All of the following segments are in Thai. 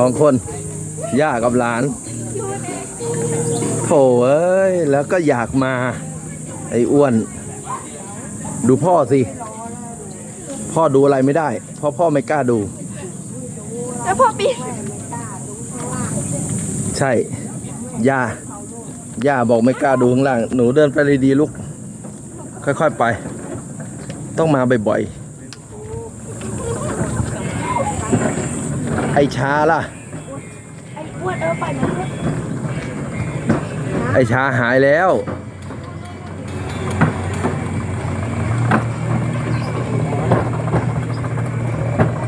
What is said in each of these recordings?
สองคน ย่ากับหลานโถเอ้ย แล้วก็อยากมา ไอ้อ้วน ดูพ่อสิ พ่อดูอะไรไม่ได้ เพราะพ่อไม่กล้าดู แล้วพ่อปีนใช่ ย่า ย่าบอกไม่กล้าดูข้างล่าง หนูเดินไปเลยดีๆลูก ค่อยๆไป ต้องมาบ่อยๆ ไอชาล่ะ ไอ้อ้วนเออไปนะไอชาหายแล้ว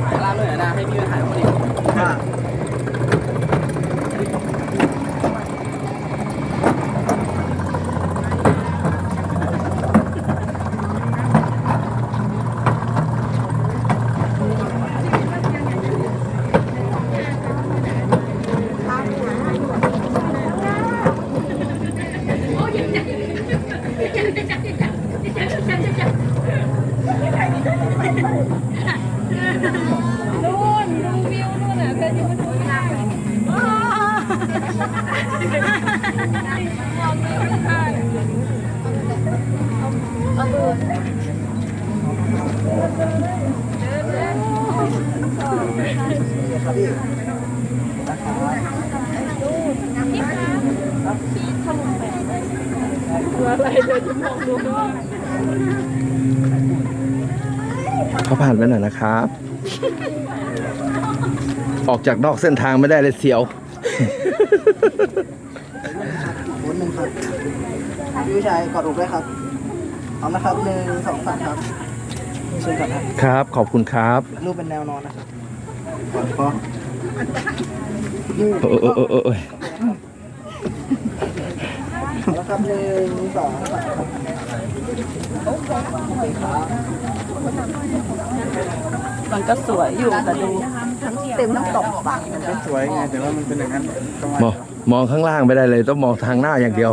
ถ่ายร้านด้วยนะให้พี่ไปถ่ายคนอีกนู่ เดี๋ยวจะมองดูเขาผ่านไปหน่อยนะครับ ออกจากนอกเส้นทางไม่ได้เลยเสียวหมุนหนึ่งครับพี่ผู้ชายกอดอกด้วยครับเอานะครับหนึ่งสองสามครับเชิญก่อนครับ ครับ ขอบคุณครับ รูปเป็นแนวนอนนะครับ ก่อนคอโอ้โอ้โอ้โอ้ยเอาละครับหนึ่งสองมันก็สวยอยู่แต่ดูเต็มน้ำตกปะมันสวยไงแต่ว่ามันเป็นอย่างนั้นมองมองข้างล่างไม่ได้เลย ต้องมองทางหน้าอย่างเดียว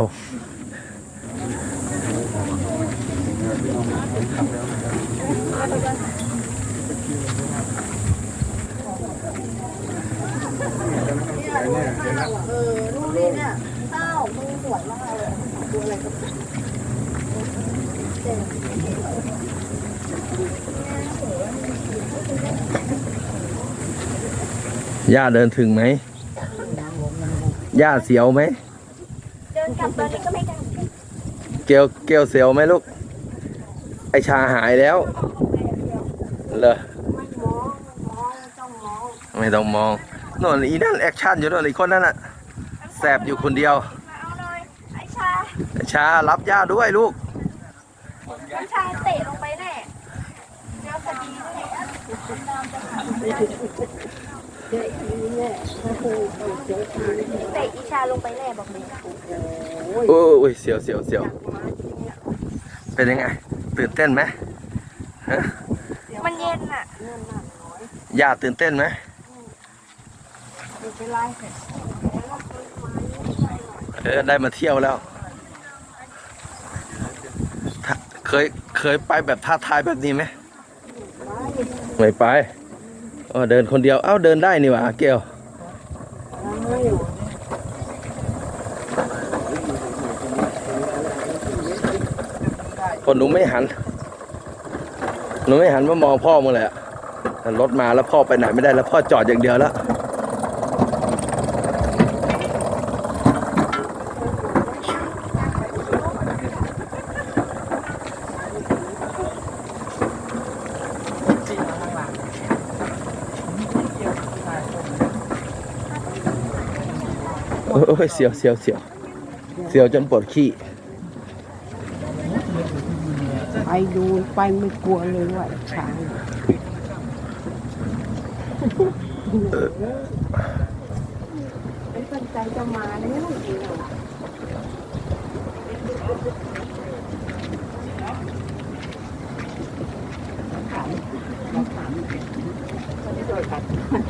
ย่าเดินถึงไหมย่าเสียวไหม เดินกลับตอนนี้ก็ไม่ได้เกลเกลเสียวไหมลูก ไอชาหายแล้ว เหรอ ไม่ต้องมองโน่นอีนั่นแอคชั่นอยู่โน่นอีกคนนั่นน่ะแสบอยู่คนเดียวเอาเลยไอ้ชาไอ้ชารับย่าด้วยลูกไอ้ชาเตะลงไปแน่เดี๋ยวคดีแน่เตะอีชาลงไปแน่บอกเลยโอ้ยเสียวเสียวเสียวเป็นยังไง ตื่นเต้นไหมฮะมันเย็นอะย่าตื่นเต้นไหม เออได้มาเที่ยวแล้วถ้าเคยเคยไปแบบท้าทายแบบนี้ไหมไม่ไปเออเดินคนเดียว เอ้าเดินได้นี่หว่าเกลคนหนูไม่หัน หนูไม่หันมามองพ่อมึงเลยอะแต่รถมาแล้วพ่อไปไหนไม่ได้แล้วพ่อจอดอย่างเดียวแล้ว อ้ยเสียวเสียวเสียวเสียวจนปวดขี้ ไปดูไปไม่กลัวเลยว่าช้างไม่สนใจจะมาเนี่ยเอง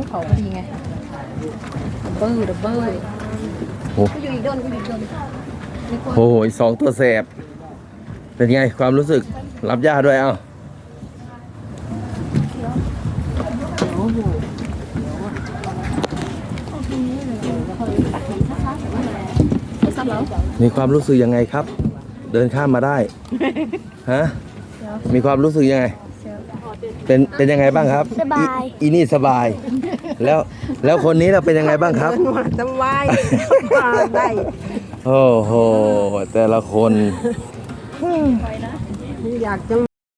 นเขาพอดีไงดับเบิ้ลดับเบิ้ลโอ้ก็อยู่อีกโดนก็อยู่อีกโดนโหอีกสองตัวแสบ เป็นไงความรู้สึกรับย่าด้วยเอ้าซับแล้วมีความรู้สึกยังไงครับ เดินข้ามมาได้ ฮะ มีความรู้สึกยังไง เป็นเป็นยังไงบ้างครับสบายอีอีนี่สบาย แล้วแล้วคนนี้เราเป็นยังไงบ้างครับหวานจะไหวได้โอ้โหแต่ละคนอยากจะ